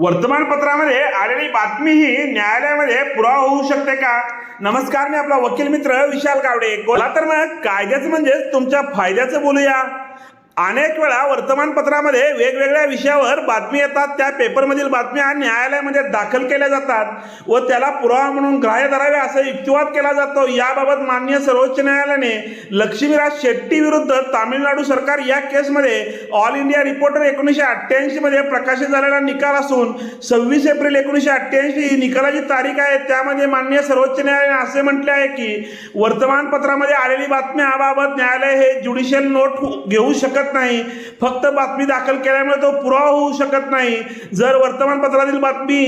वर्तमानपत्रामध्ये आलेली बातमी ही न्यायालयामध्ये पुरावा होऊ शकते का? नमस्कार मी आपला वकील मित्र विशाल कावडे बोला तर मग कायद्याचं म्हणजे तुमच्या फायद्याचं बोलूया. अनेक वेळा वर्तमानपत्रामध्ये वेगवेगळ्या विषयावर बातमी येतात त्या पेपरमधील बातम्या न्यायालयामध्ये दाखल केल्या जातात व त्याला पुरावा म्हणून ग्राह्य धरावे असा युक्तिवाद केला जातो. याबाबत मान्य सर्वोच्च न्यायालयाने लक्ष्मीराज शेट्टी विरुद्ध तामिळनाडू सरकार या केसमध्ये ऑल इंडिया रिपोर्टर एकोणीसशे अठ्ठ्याऐंशीमध्ये प्रकाशित झालेला निकाल असून सव्वीस एप्रिल एकोणीसशे अठ्ठ्याऐंशी ही निकालाची तारीख आहे. त्यामध्ये मान्य सर्वोच्च न्यायालयाने असे म्हटले आहे की वर्तमानपत्रामध्ये आलेली बातम्याबाबत न्यायालय हे ज्युडिशियल नोट घेऊ शकत नाही. फक्त बातमी दाखल केल्यामुळे तो पुरावा होऊ शकत नाही. जर वर्तमानपत्रातील बातमी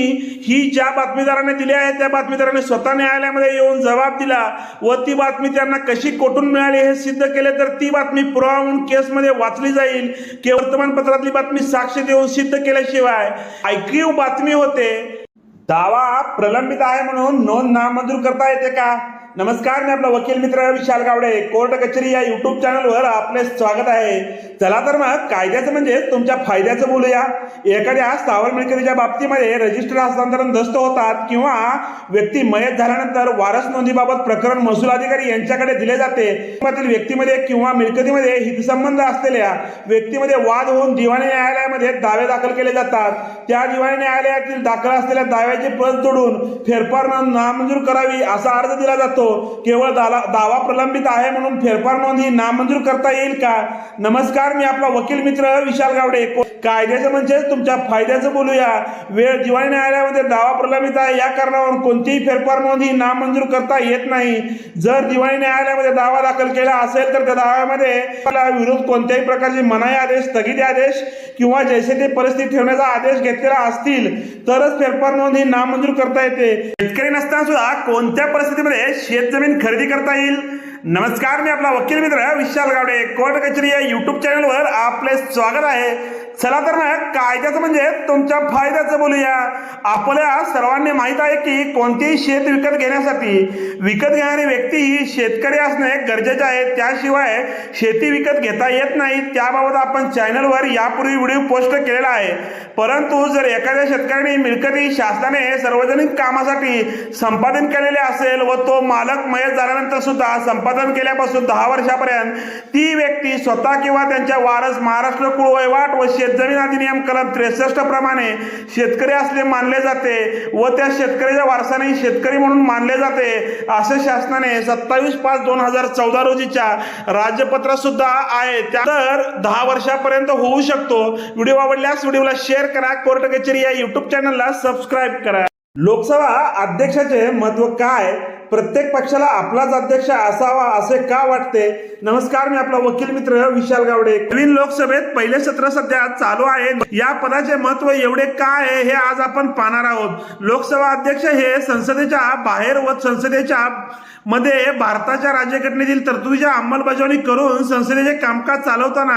ही ज्या बातमीदाराने दिली आहे त्या बातमीदाराने स्वतः न्यायालयामध्ये येऊन जबाब दिला व ती बातमी त्यांना कशी कोठून मिळाली हे सिद्ध केले तर ती बातमी पुरावा म्हणून केसमध्ये वाचली जाईल. की वर्तमानपत्रातली बातमी साक्ष देऊन सिद्ध केल्याशिवाय ऐकीव बातमी होते. दावा प्रलंबित आहे म्हणून नोंद नामंजूर करता येते का? नमस्कार मी आपला वकील मित्र विशाल गावडे. कोर्ट कचेरी या युट्यूब चॅनलवर आपले स्वागत आहे. चला तर मग कायद्याचं म्हणजे तुमच्या फायद्याचं बोलूया. एखाद्या स्थावर मिळकतीच्या बाबतीमध्ये रजिस्टर हस्तांतरण दस्त होतात किंवा व्यक्ती मयत झाल्यानंतर वारस नोंदीबाबत प्रकरण महसूल अधिकारी यांच्याकडे दिले जाते. कुटुंबातील व्यक्तीमध्ये किंवा मिळकतीमध्ये हितसंबंध असलेल्या व्यक्तीमध्ये वाद होऊन दिवाणी न्यायालयामध्ये दावे दाखल केले जातात. त्या दिवाणी न्यायालयातील दाखल असलेल्या दाव्याची प्रत जोडून फेरफार नामंजूर करावी असा अर्ज दिला जातो. केवळ दाला- दावा प्रलंबित आहे म्हणून फेरफार नोंद ही नामंजूर करता येईल का? नमस्कार मी आपला वकील मित्र विशाल गावडे. कायद्याचं म्हणजे तुमच्या फायद्याचं बोलूया. वेळ दिवाळी न्यायालयामध्ये दावा प्रलंबित आहे. या कारणावरून कोणतीही फेरफार नोंद ही नामंजूर करता येत नाही. जर दिवाळी न्यायालयामध्ये दावा दाखल केला असेल तर त्या दाव्यामध्ये विरोध कोणत्याही प्रकारचे मनाई आदेश स्थगिती आदेश किंवा जैसे ते परिस्थिती ठेवण्याचा आदेश घेतलेला असतील तरच फेरफार नोंद ही नामंजूर करता येते. शेतकरी नसताना सुद्धा कोणत्या परिस्थितीमध्ये शेतजमीन खरेदी करता येईल. नमस्कार मी आपला वकील मित्र विशाल गावडे. कोर्ट कचेरी या युट्यूब चॅनलवर आपले स्वागत आहे. चला तर मग कायद्याचं म्हणजे तुमच्या फायद्याचं बोलूया. आपल्या सर्वांनी माहीत आहे की कोणतेही शेत विकत घेण्यासाठी विकत घेणारी व्यक्ती ही शेतकरी असणे गरजेचे आहे. त्याशिवाय शेती विकत घेता येत नाही. त्याबाबत आपण चॅनलवर यापूर्वी व्हिडिओ पोस्ट केलेला आहे. परंतु जर एखाद्या शेतकऱ्याने मिळकती शासनाने सार्वजनिक कामासाठी संपादन केलेले असेल व तो मालक मयत झाल्यानंतर सुद्धा संपादन केल्यापासून दहा वर्षापर्यंत ती व्यक्ती स्वतः किंवा त्यांच्या वारस महाराष्ट्र कुळ वहिवाट व शेतजमीन अधिनियम कलम त्रेसष्ट प्रमाणे शेतकरी असले मानले जाते व त्या शेतकऱ्याच्या वारसाने शेतकरी म्हणून मानले जाते असे शासनाने सत्तावीस पाच दोन हजार चौदा रोजीच्या राज्यपत्रात सुद्धा आहे. त्या तर दहा वर्षापर्यंत होऊ शकतो. व्हिडिओ आवडल्यास व्हिडिओला शेअर करा. कोर्ट कचेरी या युट्यूब चॅनलला सबस्क्राईब करा. लोकसभा अध्यक्षाचे महत्त्व काय? प्रत्येक पक्षाला आपलाच अध्यक्ष असावा असे का वाटते? नमस्कार मी आपला वकील मित्र विशाल गावडे. नवीन लोकसभेत पहिले सत्र सध्या चालू आहे. या पदाचे महत्त्व एवढे काय आहे हे आज आपण पाहणार आहोत. लोकसभा अध्यक्ष हे संसदेच्या बाहेर व संसदेच्या मध्ये भारताच्या राज्यघटनेतील तरतुदीच्या अंमलबजावणी करून संसदेचे कामकाज चालवताना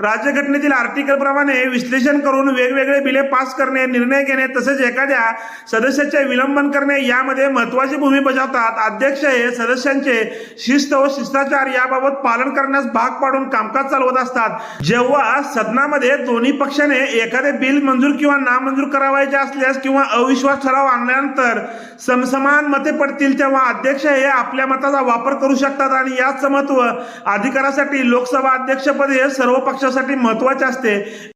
राज्यघटनेतील आर्टिकल प्रमाणे विश्लेषण करून वेगवेगळे बिले पास करणे निर्णय घेणे तसेच एखाद्या सदस्याचे विलंबन करणे यामध्ये महत्वाची भूमिका बजावतात. अध्यक्ष हे सदस्यांचे शिस्त व शिष्टाचार याबाबत पालन करण्यास भाग पाडून कामकाज चालवत असतात. जेव्हा सदनामध्ये दोन्ही पक्षाने एखादे बिल मंजूर किंवा नामंजूर करावायचे असल्यास किंवा अविश्वास ठराव आणल्यानंतर समसमान मते पडतील तेव्हा अध्यक्ष हे आपल्या मताचा वापर करू शकतात आणि याच महत्त्व अधिकारासाठी लोकसभा अध्यक्षपद हे सर्व पक्षासाठी महत्त्वाचे असते.